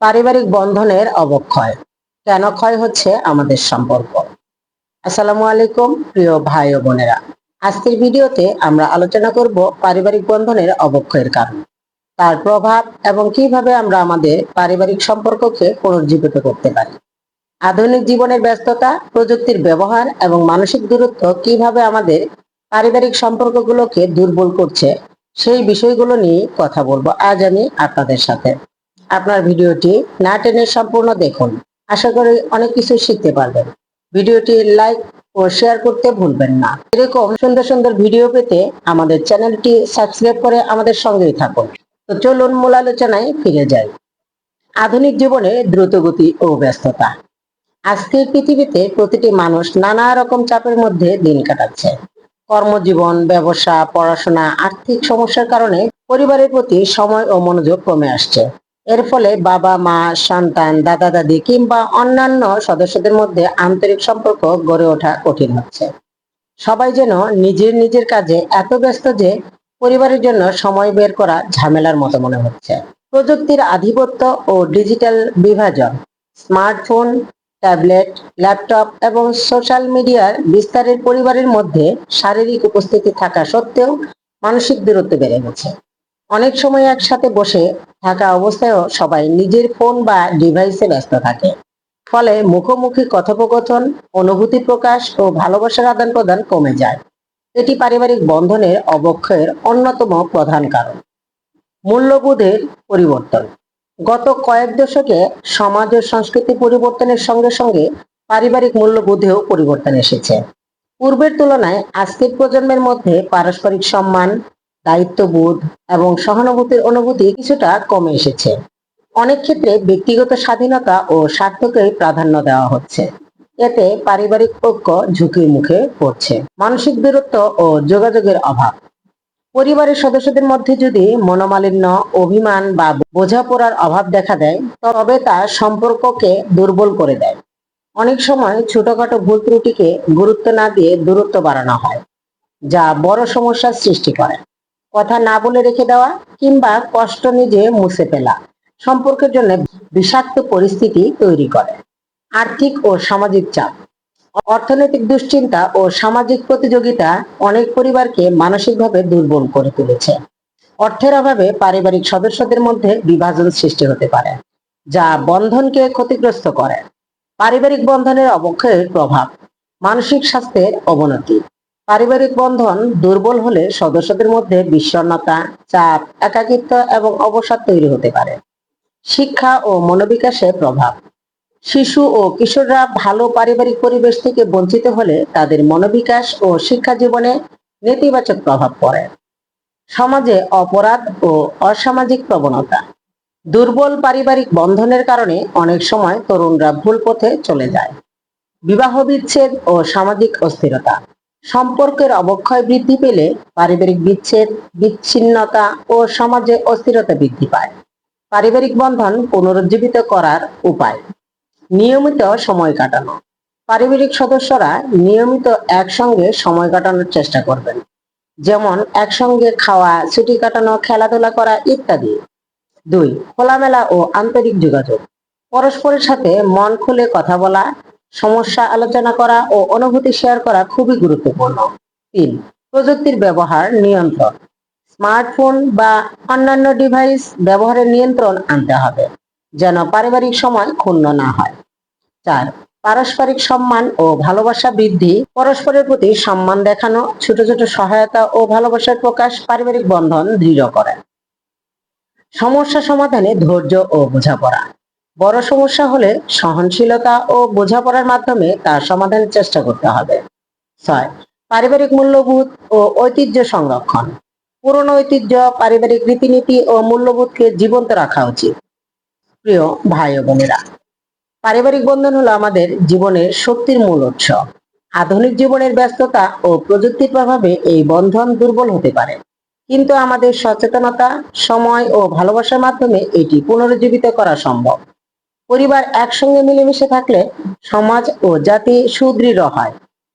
পারিবারিক বন্ধনের অবক্ষয়। কেন ক্ষয় হচ্ছে আমাদের সম্পর্ক? আসসালামু আলাইকুম, প্রিয় ভাই ও বোনেরা। আজকের ভিডিওতে আমরা আলোচনা করব পারিবারিক বন্ধনের অবক্ষয়ের কারণ। তার প্রভাব এবং কীভাবে আমরা আমাদের পারিবারিক সম্পর্ককে পুনর্জীবিত করতে পারি। আধুনিক জীবনের ব্যস্ততা, প্রযুক্তির ব্যবহার এবং মানসিক দূরত্ব কীভাবে আমাদের পারিবারিক সম্পর্কগুলোকে দুর্বল করছে, সেই বিষয়গুলো নিয়ে কথা বলব। আজ আমি আপনাদের সাথে। আপনার ভিডিওটি না টেনে সম্পূর্ণ দেখুন। আশা করি অনেক কিছু শিখতে পারবেন। ভিডিওটি লাইক ও শেয়ার করতে ভুলবেন না। এরকম সুন্দর সুন্দর ভিডিও পেতে আমাদের চ্যানেলটি সাবস্ক্রাইব করে আমাদের সঙ্গেই থাকুন। তো চলুন মূল আলোচনায় ফিরে যাই। আধুনিক জীবনে দ্রুতগতি ও ব্যস্ততা। আজকের পৃথিবীতে প্রতিটি মানুষ নানা রকম চাপের মধ্যে দিন কাটাচ্ছে। কর্মজীবন, ব্যবসা, পড়াশোনা, আর্থিক সমস্যার কারণে পরিবারের প্রতি সময় ও মনোযোগ কমে আসছে। এর ফলে বাবা, মা, সন্তান, দাদা, দাদি কিংবা অন্যান্য সদস্যদের মধ্যে আন্তরিক সম্পর্ক গড়ে ওঠা কঠিন হচ্ছে। সবাই যেন নিজের নিজের কাজে এত ব্যস্ত যে পরিবারের জন্য সময় বের করা ঝামেলার মতো মনে হচ্ছে। প্রযুক্তির আধিপত্য ও ডিজিটাল বিভাজন, স্মার্টফোন, ট্যাবলেট, ল্যাপটপ এবং সোশ্যাল মিডিয়ার বিস্তারের পরিবারের মধ্যে শারীরিক উপস্থিতি থাকা সত্ত্বেও মানসিক দূরত্ব বেড়ে গেছে। অনেক সময় একসাথে বসে থাকা অবস্থায়ও সবাই নিজের ফোন বা ডিভাইসে ব্যস্ত থাকে। ফলে মুখোমুখি কথোপকথন, অনুভূতি প্রকাশ ও ভালোবাসার আদান প্রদান কমে যায়। এটি পারিবারিক বন্ধনের অবক্ষয়ের অন্যতম প্রধান কারণ। মূল্যবোধের পরিবর্তন। গত কয়েক দশকে সমাজ ও সংস্কৃতি পরিবর্তনের সঙ্গে সঙ্গে পারিবারিক মূল্যবোধেও পরিবর্তন এসেছে। পূর্বের তুলনায় আজকের প্রজন্মের মধ্যে পারস্পরিক সম্মান দায়িত্ববোধ এবং সহানুভূতির অনুভূতি কিছুটা কমে এসেছে। অনেক ক্ষেত্রে ব্যক্তিগত স্বাধীনতা ও স্বার্থকে প্রাধান্য দেওয়া হচ্ছে। এতে পারিবারিক ঐক্য ঝুঁকির মুখে পড়ছে। মানসিক দূরত্ব ও যোগাযোগের অভাব। পরিবারের সদস্যদের মধ্যে যদি মনোমালিন্য, অভিমান বা বোঝাপড়ার অভাব দেখা দেয়, তবে তা সম্পর্ককে দুর্বল করে দেয়। অনেক সময় ছোটখাটো ভুল ত্রুটিকে গুরুত্ব না দিয়ে দূরত্ব বাড়ানো হয়, যা বড় সমস্যার সৃষ্টি করে। কথা না বলে রেখে দেওয়া কিংবা কষ্ট নিজে মুছে ফেলা সম্পর্কের জন্য বিষাক্ত পরিস্থিতি তৈরি করে। আর্থিক ও সামাজিক চাপ। অর্থনৈতিক দুশ্চিন্তা ও সামাজিক প্রতিযোগিতা অনেক পরিবারকে মানসিকভাবে দুর্বল করে তুলেছে। অর্থের অভাবে পারিবারিক সদস্যদের মধ্যে বিভাজন সৃষ্টি হতে পারে, যা বন্ধনকে ক্ষতিগ্রস্ত করে। পারিবারিক বন্ধনের অবক্ষয়ের প্রভাব, মানসিক স্বাস্থ্যের অবনতি পারিবারিক বন্ধন দুর্বল হলে সদস্যদের মধ্যে বিষণ্ণতা, চাপ, একাকিত্ব এবং অবসাদ তৈরি হতে পারে। শিক্ষা ও মনোবিকাশে প্রভাব। শিশু ও কিশোররা ভালো পারিবারিক পরিবেশ থেকে বঞ্চিত হলে তাদের মনোবিকাশ ও শিক্ষা জীবনে নেতিবাচক প্রভাব পড়ে। সমাজে অপরাধ ও অসামাজিক প্রবণতা। দুর্বল পারিবারিক বন্ধনের কারণে অনেক সময় তরুণরা ভুল পথে চলে যায়। বিবাহ বিচ্ছেদ ও সামাজিক অস্থিরতা। সম্পর্কের অবক্ষয় বৃদ্ধি পেলে পারিবারিক বিচ্ছেদ, বিচ্ছিন্নতা ও সমাজে অস্থিরতা বৃদ্ধি পায়। পারিবারিক বন্ধন পুনরুজ্জীবিত করার উপায়। নিয়মিত সময় কাটানো। পারিবারিক সদস্যরা নিয়মিত একসঙ্গে সময় কাটানোর চেষ্টা করবেন। যেমন একসঙ্গে খাওয়া, ছুটি কাটানো, খেলাধুলা করা ইত্যাদি। দুই, খোলামেলা ও আন্তরিক যোগাযোগ। পরস্পরের সাথে মন খুলে কথা বলা সমস্যা আলোচনা করা ও অনুভূতি শেয়ার করা খুবই গুরুত্বপূর্ণ। তিন, প্রযুক্তির ব্যবহার নিয়ন্ত্রণ। স্মার্টফোন বা অন্যান্য ডিভাইস ব্যবহারের নিয়ন্ত্রণ আনতে হবে, যেন পারিবারিক সময় ক্ষুণ্ণ না হয়। চার, পারস্পরিক সম্মান ও ভালোবাসা বৃদ্ধি। পরস্পরের প্রতি সম্মান দেখানো, ছোট ছোট সহায়তা ও ভালোবাসার প্রকাশ পারিবারিক বন্ধন দৃঢ় করে। সমস্যা সমাধানে ধৈর্য ও বোঝাপড়া। বড় সমস্যা হলে সহনশীলতা ও বোঝাপড়ার মাধ্যমে তার সমাধানের চেষ্টা করতে হবে। ছয়, পারিবারিক মূল্যবোধ ও ঐতিহ্য সংরক্ষণ। পুরনো ঐতিহ্য, পারিবারিক রীতিনীতি ও মূল্যবোধকে জীবন্ত রাখা উচিত। প্রিয় ভাই ও বোনেরা, পারিবারিক বন্ধন হলো আমাদের জীবনের শক্তির মূল উৎস। আধুনিক জীবনের ব্যস্ততা ও প্রযুক্তির প্রভাবে এই বন্ধন দুর্বল হতে পারে। কিন্তু আমাদের সচেতনতা, সময় ও ভালোবাসার মাধ্যমে এটি পুনরুজ্জীবিত করা সম্ভব। পরিবার একসঙ্গে মিলেমিশে থাকলে সমাজ ও জাতি সুদৃঢ় হয়।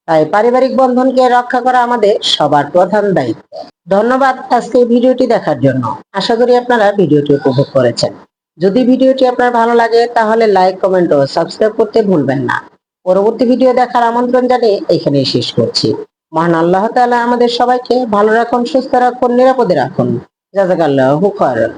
তাই পারিবারিক বন্ধনকে রক্ষা করা আমাদের সবার প্রধান দায়িত্ব। ধন্যবাদ আজকে ভিডিওটি দেখার জন্য। আশা করি আপনারা ভিডিওটি উপভোগ করেছেন। যদি ভিডিওটি আপনার ভালো লাগে, তাহলে লাইক, কমেন্ট ও সাবস্ক্রাইব করতে ভুলবেন না। পরবর্তী ভিডিও দেখার আমন্ত্রণ জানিয়ে এখানেই শেষ করছি। মহান আল্লাহ তাআলা আমাদের সবাইকে ভালো রাখুন, সুস্থ রাখুন, নিরাপদে রাখুন। জাজাকাল্লাহু খায়রান।